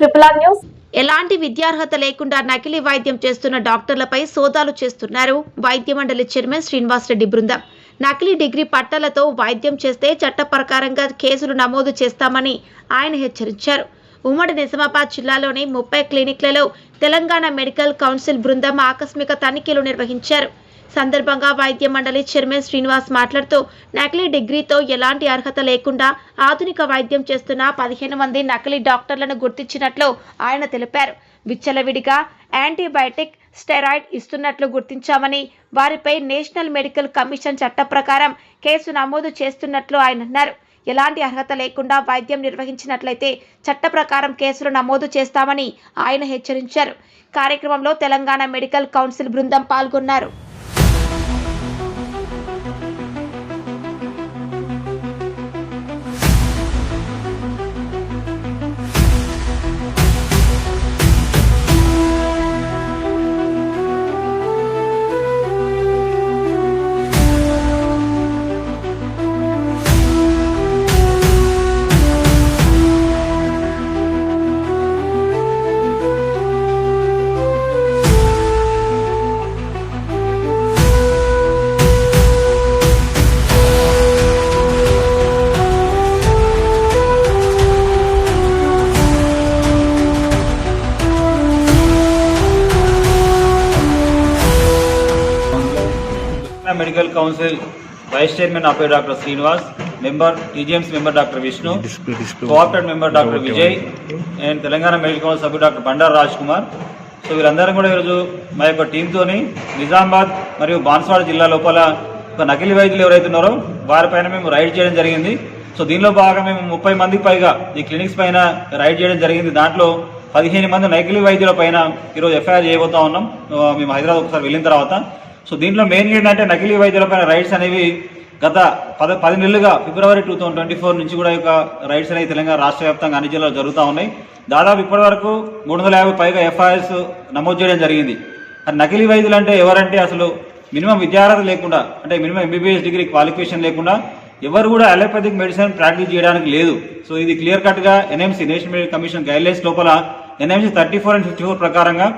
Triple R news ఎలాంటి విద్యార్హత లేకుండా నకిలీ వైద్యం చేస్తున్న డాక్టర్లపై సోదాలు చేస్తున్నారు వైద్య మండలి చైర్మన్ శ్రీనివాసరెడ్డి బృందం. నకిలీ డిగ్రీ పట్టాలతో వైద్యం చేస్తే చట్ట ప్రకారంగా కేసులు నమోదు చేస్తామని ఆయన హెచ్చరించారు. ఉమ్మడి నిజామాబాద్ జిల్లాలోని ముప్పై క్లినిక్లలో తెలంగాణ మెడికల్ కౌన్సిల్ బృందం ఆకస్మిక తనిఖీలు నిర్వహించారు. సందర్భంగా వైద్య మండలి చైర్మన్ శ్రీనివాస్ మాట్లాడుతూ నకిలీ డిగ్రీతో ఎలాంటి అర్హత లేకుండా ఆధునిక వైద్యం చేస్తున్న పదిహేను మంది నకిలీ డాక్టర్లను గుర్తించినట్లు ఆయన తెలిపారు. విచ్చలవిడిగా యాంటీబయాటిక్ స్టెరాయిడ్ ఇస్తున్నట్లు గుర్తించామని వారిపై నేషనల్ మెడికల్ కమిషన్ చట్ట ప్రకారం కేసు నమోదు చేస్తున్నట్లు ఆయన అన్నారు. ఎలాంటి అర్హత లేకుండా వైద్యం నిర్వహించినట్లయితే చట్ట ప్రకారం కేసులు నమోదు చేస్తామని ఆయన హెచ్చరించారు. కార్యక్రమంలో తెలంగాణ మెడికల్ కౌన్సిల్ బృందం పాల్గొన్నారు. మెడికల్ కౌన్సిల్ వైస్ చైర్మన్ పేరు doctor Srinivas member TGMC member doctor Vishnu coopted member doctor Vijay and Telangana medical council సభ్యుడు డాక్టర్ బండారు రాజ్ కుమార్. సో వీరందరం కూడా ఈరోజు మా యొక్క టీంతోని నిజామాబాద్ మరియు బాన్స్వాడ జిల్లా లోపల ఒక నకిలీ వైద్యులు ఎవరైతే ఉన్నారో వారిపైన మేము రైడ్ చేయడం జరిగింది. సో దీనిలో భాగంగా మేము ముప్పై మందికి పైగా ఈ క్లినిక్స్ పైన రైడ్ చేయడం జరిగింది. దాంట్లో పదిహేను మంది నకిలీ వైద్యుల పైన ఈరోజు ఎఫ్ఐఆర్ చేయబోతా ఉన్నాం. మేము హైదరాబాద్ ఒకసారి వెళ్ళిన తర్వాత సో దీంట్లో మెయిన్ ఏంటంటే నకిలీ వైద్యులపైన రైట్స్ రైడ్స్ అనేవి గత పద పది నెలలుగా February two thousand twenty four నుంచి కూడా యొక్క రైడ్స్ అనేవి తెలంగాణ రాష్ట్ర వ్యాప్తంగా అన్ని జిల్లాలు జరుగుతూ ఉన్నాయి. దాదాపు ఇప్పటి వరకు మూడు వందల యాభై పైగా ఎఫ్ఐఆర్స్ నమోదు చేయడం జరిగింది. నకిలీ వైద్యులు అంటే ఎవరంటే అసలు మినిమం విద్యార్హత లేకుండా అంటే మినిమం ఎంబీబీఎస్ డిగ్రీ క్వాలిఫికేషన్ లేకుండా ఎవరు కూడా అలోపతిక్ మెడిసిన్ ప్రాక్టీస్ చేయడానికి లేదు. సో ఇది క్లియర్ కట్గా NMC national medical commission guidelines లోపల NMC thirty four and fifty four ప్రకారంగా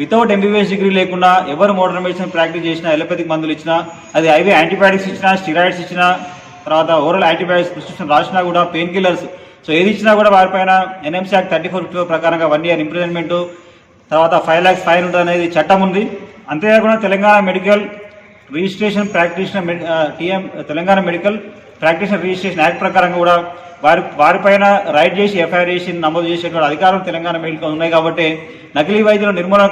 వితౌట్ ఎంబీబీఎస్ డిగ్రీ లేకుండా ఎవరు మోడర్న్ మెడిసిన్ ప్రాక్టీస్ చేసినా ఎలోపతిక్ మందులు ఇచ్చినా అది ఐవీ యాంటీబయాటిక్స్ ఇచ్చినా స్టిరాయిడ్స్ ఇచ్చినా తర్వాత ఓరల్ యాంటీబయాటిక్స్ ప్రిస్క్రిప్షన్ రాసినా కూడా పెయిన్ కిల్లర్స్ సో ఏది ఇచ్చినా కూడా వారిపైన NMC act thirty four fifty ప్రకారంగా వన్ ఇయర్ ఇంప్రిజన్మెంట్ తర్వాత ఫైవ్ ల్యాక్స్ ఫైన్ ఉంటుంది అనేది చట్టం ఉంది. అంతేకాకుండా Telangana medical registration practitioner TM Telangana medical practitioner registration act ప్రకారంగా కూడా వారి వారిపైన రైడ్ చేసి ఎఫ్ఐఆర్ చేసి నమోదు చేసేటువంటి అధికారం తెలంగాణ మెడికల్ ఉన్నాయి కాబట్టి నకిలీ వైద్యుల నిర్మూలన